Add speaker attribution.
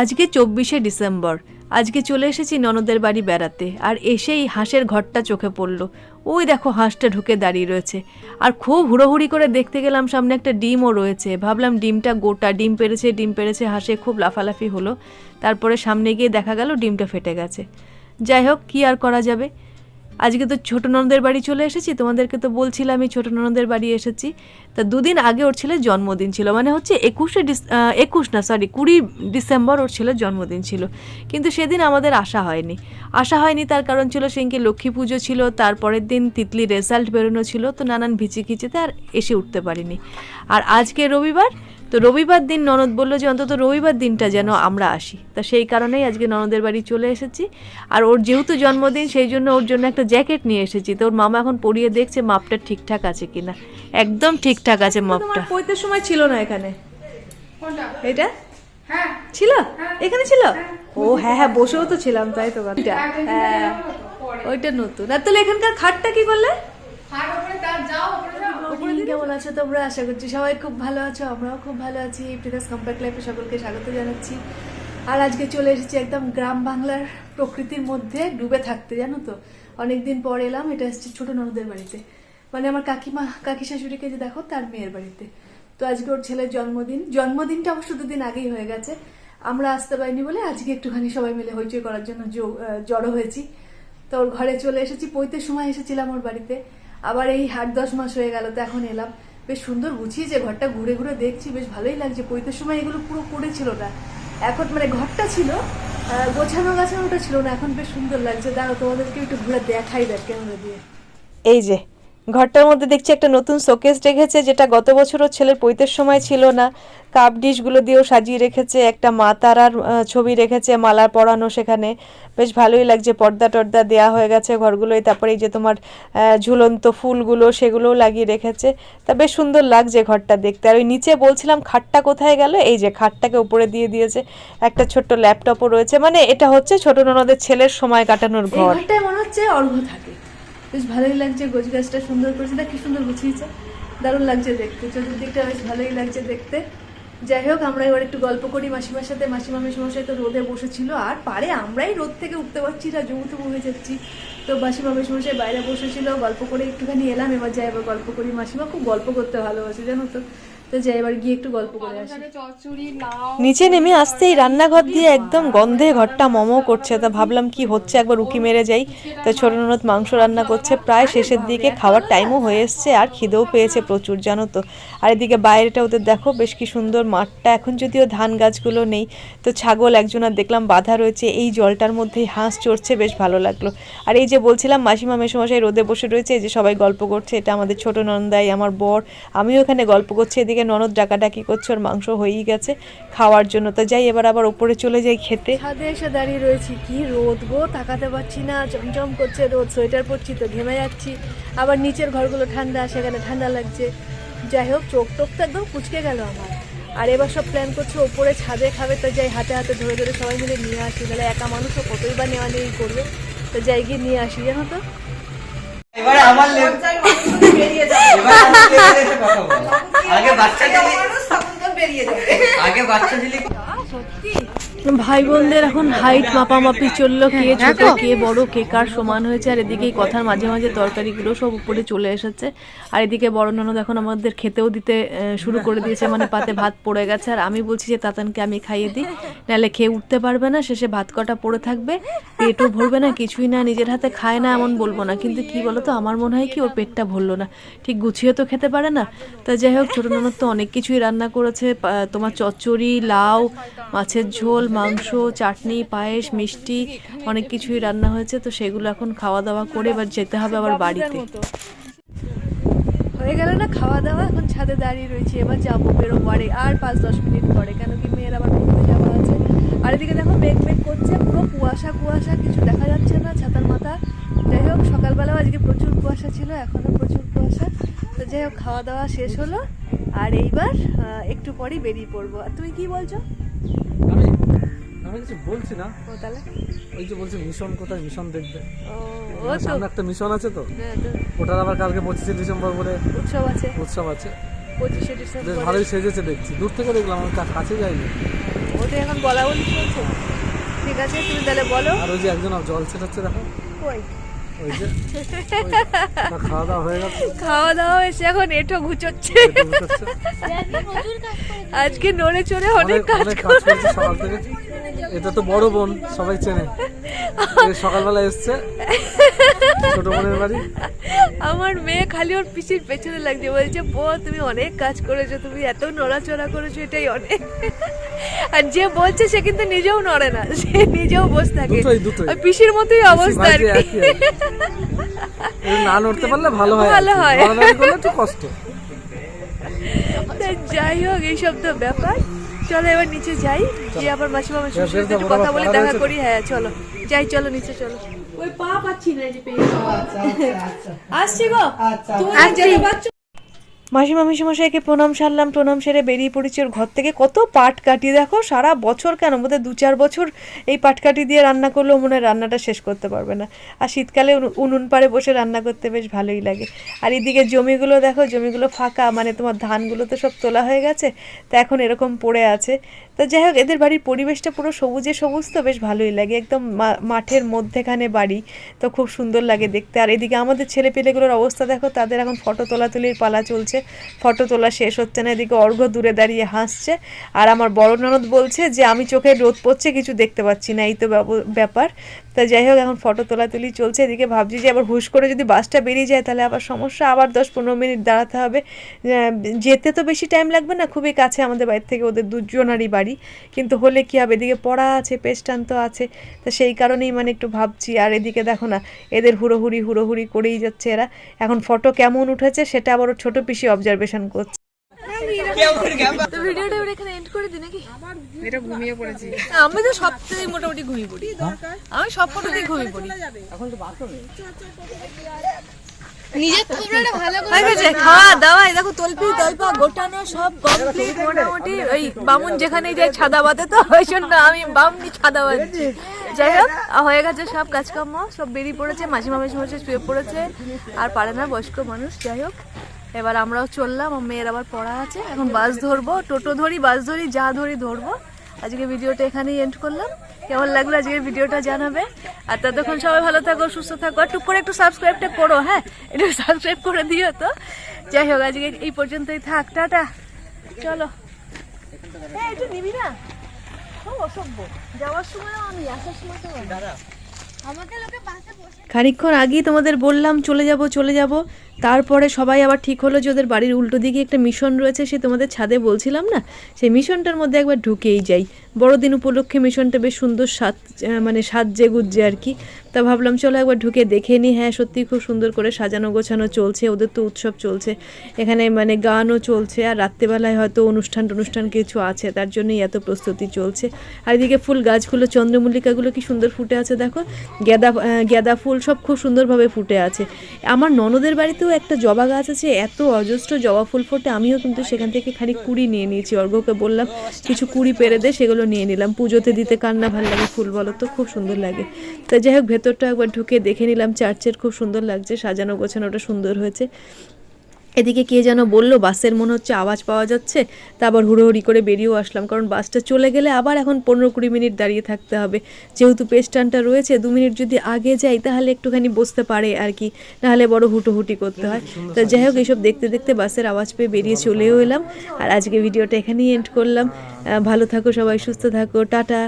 Speaker 1: আজকে চব্বিশে ডিসেম্বর। আজকে চলে এসেছি ননদের বাড়ি বেড়াতে, আর এসেই হাঁসের ঘরটা চোখে পড়ল। ওই দেখো হাঁসটা ঢুকে দাঁড়িয়ে রয়েছে। আর খুব হুড়োহুড়ি করে দেখতে গেলাম সামনে একটা ডিমও রয়েছে। ভাবলাম ডিমটা গোটা, ডিম পেরেছে ডিম পেরেছে, হাঁসে খুব লাফালাফি হলো। তারপরে সামনে গিয়ে দেখা গেল ডিমটা ফেটে গেছে। যাই হোক, কী আর করা যাবে? আজকে তো ছোট ননদের বাড়ি চলে এসেছি, তোমাদেরকে তো বলছিলাম আমি ছোট ননদের বাড়ি এসেছি। তা দুদিন আগে ওর ছেলের জন্মদিন ছিল মানে হচ্ছে একুশে ডিস একুশ না সরি কুড়ি ডিসেম্বর ওর ছেলের জন্মদিন ছিল। কিন্তু সেদিন আমাদের আসা হয়নি। আসা হয়নি তার কারণ ছিল সেদিনকে লক্ষ্মী পুজো ছিল, তারপরের দিন তিতলি রেজাল্ট বেরোনো ছিল, তো নানান ভিচিখিচিতে আর এসে উঠতে পারিনি। আর আজকে রবিবার তো রবিবার দিন ননদ বলল যে অন্তত রবিবার দিনটা যেন আমরা আসি। তা সেই কারণেই আজকে ননদের বাড়ি চলে এসেছি। আর ওর যেহেতু জন্মদিন সেই জন্য ওর জন্য একটা জ্যাকেট নিয়ে এসেছি। তো ওর মামা এখন পরিয়ে দেখছে মাপটা ঠিকঠাক আছে কিনা। একদম ঠিকঠাক আছে মাপটা। পৈতের সময় ছিল না এখানে? এটা?
Speaker 2: হ্যাঁ।
Speaker 1: ছিল? এখানে ছিল? ও হ্যাঁ হ্যাঁ বসেও তো ছিলাম তাই তো ওইটা হ্যাঁ ওইটা নতুন। আর তাহলে এখানকার খাটটা কি করলে
Speaker 2: হাট ওপরে তার যাও ওপরে যাও
Speaker 1: মর্নিং কেমন আছো তোমরা? আশা করছি সবাই খুব ভালো আছো আমরাও খুব ভালো আছি। প্রিকাস কম্প্যাক্ট লাইফে সকলকে স্বাগত জানাচ্ছি। আর আজকে চলে এসেছি একদম গ্রাম বাংলার প্রকৃতির মধ্যে ডুবে থাকতে জানো তো? অনেকদিন পর এলাম এটা এসেছি ছোট ননদের বাড়িতে। মানে আমার কাকিমা কাকি শাশুড়িকে যে দেখো তার মেয়ের বাড়িতে। তো আজকে ওর ছেলের জন্মদিন। জন্মদিনটা অবশ্য দুদিন আগেই হয়ে গেছে। আমরা আসতে পারিনি বলে আজকে একটুখানি সবাই মিলে হইচই করার জন্য জড়ো হয়েছি। তো ওর ঘরে চলে এসেছি পৈতের সময় এসেছিলাম ওর বাড়িতে। আবার এই হাট দশ মাস হয়ে গেল, তো এখন এলাম। বেশ সুন্দর গুছিয়েছে ঘরটা ঘুরে ঘুরে দেখছি, বেশ ভালোই লাগছে। পৈতের সময় এগুলো পুরো করেছিল না। এখন মানে ঘরটা ছিল গোছানো গাছানোটা ছিল না। এখন বেশ সুন্দর লাগছে। দাঁড়ো তোমাদেরকে একটু ঘুরে দেখাই দেখ ক্যামেরা দিয়ে এই যে ঘরটার মধ্যে দেখছি একটা নতুন শোকেস রেখেছে যেটা গত বছর ওর ছেলের পৈতের সময় ছিল না। কাপ ডিশগুলো দিয়েও সাজিয়ে রেখেছে একটা মা তারার ছবি রেখেছে মালা পরানো সেখানে। বেশ ভালোই লাগছে পর্দা টর্দা দেওয়া হয়ে গেছে ঘরগুলোয়। তারপরে এই যে তোমার ঝুলন্ত ফুলগুলো সেগুলোও লাগিয়ে রেখেছে। তা বেশ সুন্দর লাগছে ঘরটা দেখতে। আর ওই নিচে বলছিলাম খাটটা কোথায় গেল? এই যে খাটটাকে উপরে দিয়ে দিয়েছে একটা ছোট্ট ল্যাপটপও রয়েছে। মানে এটা হচ্ছে ছোট ননদের ছেলের সময় কাটানোর ঘর। মনে হচ্ছে অর্ঘ থাকে। বেশ ভালোই লাগছে গোছ গাছটা সুন্দর করেছে। দেখ, কি সুন্দর গুছিয়েছে। দারুণ লাগছে দেখতে। চতুর্দিকটা বেশ ভালোই লাগছে দেখতে। যাই হোক, আমরা এবার একটু গল্প করি মাসিমার সাথে। মাসিমা মেসমশাই তো রোদে বসেছিল। আর পারে আমরাই রোদ থেকে উঠতে পারছি না জমুতুমু হয়ে যাচ্ছি। তো মাসিমা মেসমশাই বাইরে বসেছিল, গল্প করে একটুখানি এলাম। এবার যাই, এবার গল্প করি। মাসিমা খুব গল্প করতে ভালোবাসে, জানো তো। তো যাই এবার গিয়ে একটু গল্প করে আসি।
Speaker 2: পালংশাকে চচ্চড়ি লাউ
Speaker 1: নিচে নেমে আসতেই রান্নাঘর দিয়ে একদম গন্ধে ঘরটা মমো করছে। তা ভাবলাম কি হচ্ছে একবার উকি মেরে যাই। তো ছোট ননদ মাংস রান্না করছে। প্রায় শেষের দিকে খাওয়ার টাইমও হয়ে এসছে আর খিদেও পেয়েছে প্রচুর জানো তো। আর এদিকে বাইরেটা ওদের দেখো বেশ কি সুন্দর মাঠটা। এখন যদিও ধান গাছগুলো নেই তো ছাগল একজনের দেখলাম বাধা রয়েছে। এই জলটার মধ্যেই হাঁস চড়ছে বেশ ভালো লাগল। আর এই যে বলছিলাম মাসিমা মেসমশাই রোদে বসে রয়েছে এই যে সবাই গল্প করছে এটা আমাদের ছোট নন্দাই আমার বর। আমিও এখানে গল্প করছি এদিকে ননদ ডাকাডাকি করছে ওর মাংস হয়েই গেছে খাওয়ার জন্য। তো যাই এবার আবার ওপরে চলে যাই খেতে। ছাদে এসে দাঁড়িয়ে রয়েছি। কি রোদ গো তাকাতে পারছি না চমচম করছে রোদ সোয়েটার পরছি তো ঘেমে যাচ্ছি। আবার নিচের ঘরগুলো ঠান্ডা সেখানে ঠান্ডা লাগছে। যাই হোক চোখ টোক তো একদম কুচকে গেল আমার। আর এবার সব প্ল্যান করছে ওপরে ছাদে খাবে। তো যাই হাতে হাতে ধরে ধরে সবাই মিলে নিয়ে আসি। তাহলে একা মানুষও কতই বা নেওয়া নেই করবে। তো যাই গিয়ে নিয়ে আসি জানো তো।
Speaker 3: এবারে আমার লেগ- এবার বাচ্চা দিলি আগে বাচ্চা দিলি
Speaker 1: ভাই বোনদের এখন হাইট মাপামাপি চলল কে ছোট কে বড় কে কার সমান হয়েছে আর এদিকে এই কথার মাঝে মাঝে তরকারিগুলো সব উপরে চলে এসেছে। আর এদিকে বড় ননদ এখন আমাদের খেতেও দিতে শুরু করে দিয়েছে মানে পাতে ভাত পড়ে গেছে। আর আমি বলছি যে তাতানকে আমি খাইয়ে দিই নাহলে খেয়ে উঠতে পারবে না শেষে ভাত কটা পড়ে থাকবে পেটও ভরবে না কিছুই না নিজের হাতে খায় না এমন বলব না। কিন্তু কি বলতো আমার মনে হয় কি ওর পেটটা ভরলো না। ঠিক গুছিয়ে তো খেতে পারে না। তা যাই হোক ছোট ননদ তো অনেক কিছুই রান্না করেছে তোমার চচ্চড়ি লাউ মাছের ঝোল মাংস, চাটনি, পায়েস, মিষ্টি, অনেক কিছুই রান্না হয়েছে, তো সেগুলো এখন খাওয়া দাওয়া করে এবার যেতে হবে আবার বাড়িতে। হয়ে গেল না খাওয়া দাওয়া এখন ছাদে দাঁড়িয়ে রয়েছি, এবার যাব বেরো পরে আর পাঁচ দশ মিনিট পরে, কেন কি মেয়ের আবার ঘুরতে যাওয়া আছে। আর এদিকে দেখো মেঘ মেঘ করছে, পুরো কুয়াশা কুয়াশা, কিছু দেখা যাচ্ছে না, ছাতার মাথা। যাই হোক, সকালবেলাও আজকে প্রচুর কুয়াশা ছিল এখনও প্রচুর কুয়াশা। তো যাই হোক খাওয়া দাওয়া শেষ হলো, আর এইবার একটু পরেই বেরিয়ে পড়ব। আর তুমি কি বলছো?
Speaker 4: আমি কিছু বলছি না।
Speaker 1: ও তাহলে
Speaker 4: ওই যে বলছি মিশন কোথায়? মিশন দেখবে।
Speaker 1: ও
Speaker 4: সামনে একটা মিশন আছে তো?
Speaker 1: হ্যাঁ,
Speaker 4: ওটার আবার কালকে পঁচিশে ডিসেম্বর বলে
Speaker 1: উৎসব আছে।
Speaker 4: উৎসব আছে।
Speaker 1: পঁচিশে
Speaker 4: বেশ ভালোই সেজেছে দেখছি। দূর থেকে দেখলাম আমি তার কাছে যাইনি।
Speaker 1: ও ওটা এখন বলা বলি চলছে। ঠিক আছে তুমি তাহলে বলো।
Speaker 4: আর ওই যে একজন জল ছেটাচ্ছে দেখো। ওই খাওয়া দাওয়া হয়ে গেছে
Speaker 1: খাওয়া দাওয়া হয়েছে এখন এটো ঘুচোচ্ছে। আজকে নড়ে চড়ে অনেক কাজ
Speaker 4: অনেক করেছে সকাল থেকে। এটা তো বড় বোন সবাই চেনে। সকালবেলা এসছে ছোট বোনের বাড়ি।
Speaker 1: আমার মেয়ে খালি ওর পিসির পেছনে লাগছে। বলছে বো তুমি অনেক কাজ করেছ তুমি এত নড়াচড়া করেছ এটাই অনেক। আর যে বলছে সে কিন্তু নিজেও নড়ে না সে নিজেও বসে থাকে। ওই পিসির মতোই অবস্থা আর কি।
Speaker 4: না নড়তে পারলে ভালো হয়
Speaker 1: ভালো হয়।
Speaker 4: একটু কষ্ট।
Speaker 1: যাই হোক এইসব তো ব্যাপার। চলো এবার নিচে যাই যে আবার মাসিমা মাসিমার সাথে কথা বলে দেখা করি। হ্যাঁ চলো। যাই চলো নিচে চলো। ওই পা পাচ্ছি না যে পেয়ে আসছি গো। তুমি যেতে পারছ মাসিমা, মাসিমশাইকে প্রণাম সারলাম, প্রণাম সেরে বেরিয়ে পড়েছি ওর ঘর থেকে। কত পাট কাটি, দেখো, সারা বছর কেন? বোধহয় দু চার বছর এই পাট কাটি দিয়ে রান্না করলেও মনে হয় রান্নাটা শেষ করতে পারবে না। আর শীতকালে উনু- উনুন পাড়ে বসে রান্না করতে বেশ ভালোই লাগে। আর এদিকে জমিগুলো দেখো, জমিগুলো ফাঁকা মানে তোমার ধানগুলো তো সব তোলা হয়ে গেছে, তা এখন এরকম পড়ে আছে। তো যাই হোক, এদের বাড়ির পরিবেশটা পুরো সবুজে সবুজ, তো বেশ ভালোই লাগে। একদম মাঠের মধ্যেখানে বাড়ি, তো খুব সুন্দর লাগে দেখতে। আর এদিকে আমাদের ছেলে পেলেগুলোর অবস্থা দেখো, তাদের এখন ফটো তোলাতুলির পালা চলছে। ফটো তোলা শেষ হচ্ছে না, এদিকে অর্ঘ দূরে দাঁড়িয়ে হাসছে। আর আমার বড় ননদ বলছে যে, আমি চোখে রোদ পড়ছে, কিছু দেখতে পাচ্ছি না। এই তো ব্যাপার। তা যাই হোক, এখন ফটো তোলাতুলি চলছে, এদিকে ভাবছি যে, আবার হুশ করে যদি বাসটা বেরিয়ে যায়, তাহলে আবার সমস্যা। আবার দশ পনেরো মিনিট দাঁড়াতে হবে। যেতে তো বেশি টাইম লাগবে না, খুবই কাছে আমাদের বাড়ির থেকে ওদের দুজনারই বাড়ি। কিন্তু হলে কি হবে, এদিকে পড়া আছে পেস্টান তো আছে। তা সেই কারণেই মানে একটু ভাবছি। আর এদিকে দেখো না, এদের হুড়োহুড়ি হুড়োহুড়ি করেই যাচ্ছে এরা। এখন ফটো কেমন উঠেছে, সেটা আবার ছোট পিসি অবজারভেশন করছে। তো ভিডিওটা এখানে এন্ড করে দিই নাকি?
Speaker 2: এটা ঘুমিয়ে পড়েছি।
Speaker 1: আমি তো সবথেকে মোটামুটি ঘুমিয়ে পড়ি। আমি সব ফটোতেই ঘুমিয়ে পড়ি।
Speaker 2: নিজের থুবড়াটা ভালো করে
Speaker 1: খাওয়া দাওয়া দেখো তলপি তলপা গোটানো সব কমপ্লিট মোটামুটি ওই বামুন যেখানে যায় ছাদা বাতে তো ওই জন্য আমি বামনি ছাদা বাঁধছি। যাই হোক হয়ে গেছে সব কাজকর্ম সব বেরিয়ে পড়েছে মাঝে মাঝে মাঝে শুয়ে পড়েছে আর পারে না বয়স্ক মানুষ যাই হোক। এবার আমরাও চললাম আমার মেয়ের আবার পড়া আছে। এখন বাস ধরবো, টোটো ধরি, বাস ধরি, যা ধরি ধরবো। আজকে ভিডিওটা এখানেই এন্ড করলাম। কেমন লাগল আজকের ভিডিওটা জানাবে। আর ততক্ষণ সবাই ভালো থাকো, সুস্থ থাকো। আর টুক করে একটু সাবস্ক্রাইবটা করো হ্যাঁ? একটু সাবস্ক্রাইব করে দিও তো। যাই হোক, আজকে এই পর্যন্তই থাক, টাটা। চলো। হ্যাঁ একটু নিবি না? অসভ্য। যাওয়ার সময় আমি, আসার সময় খানিকক্ষণ আগেই তোমাদের বললাম, চলে যাব চলে যাব। তারপরে সবাই আবার ঠিক হলো যে ওদের বাড়ির উল্টো দিকে একটা মিশন রয়েছে সে তোমাদের ছাদে বলছিলাম না? সেই মিশনটার মধ্যে একবার ঢুকেই যাই। বড়দিন উপলক্ষে মিশনটা বেশ সুন্দর আহ, মানে সাজে গুজ্জে আর কি। তা ভাবলাম চলো একবার ঢুকে দেখে নিই হ্যাঁ সত্যি খুব সুন্দর করে সাজানো গোছানো চলছে ওদের তো উৎসব চলছে। এখানে মানে গানও চলছে আর রাত্রেবেলায় হয়তো অনুষ্ঠান অনুষ্ঠান কিছু আছে তার জন্যই এত প্রস্তুতি চলছে। আর এদিকে ফুল গাছগুলো চন্দ্রমল্লিকাগুলো কি সুন্দর ফুটে আছে দেখো? গেঁদা গেঁদা ফুল সব খুব সুন্দরভাবে ফুটে আছে। আমার ননদের বাড়িতেও একটা জবা গাছ আছে, এত অজস্র জবা ফুল ফোটে, আমিও কিন্তু সেখান থেকে খানিক কুড়ি নিয়ে নিয়েছি। অর্ঘকে বললাম, কিছু কুড়ি পেরে দে, সেগুলো নিয়ে নিলাম। পুজোতে দিতে কার না ভালো লাগে ফুল বলো তো, খুব সুন্দর লাগে। তা যাই হোক, ভেতরটা একবার ঢুকে দেখে নিলাম, চার্চের খুব সুন্দর লাগছে, সাজানো গোছানোটা সুন্দর হয়েছে। এদিকে কে যেন বলল, বাসের মনে হচ্ছে আওয়াজ পাওয়া যাচ্ছে, তা আবার হুড়োহুড়ি করে বেরিয়েও আসলাম, কারণ বাসটা চলে গেলে আবার এখন পনেরো কুড়ি মিনিট দাঁড়িয়ে থাকতে হবে। যেহেতু পেস্টানটা রয়েছে, দু মিনিট যদি আগে যাই, তাহলে একটুখানি বসতে পারে আর কি, নাহলে বড় হুটোহুটি করতে হয়। তা যাই হোক এইসব দেখতে দেখতে বাসের আওয়াজ পেয়ে বেরিয়ে চলেও এলাম, আর আজকে ভিডিওটা এখানেই এন্ড করলাম। ভালো থাকো সবাই, সুস্থ থাকো, টাটা।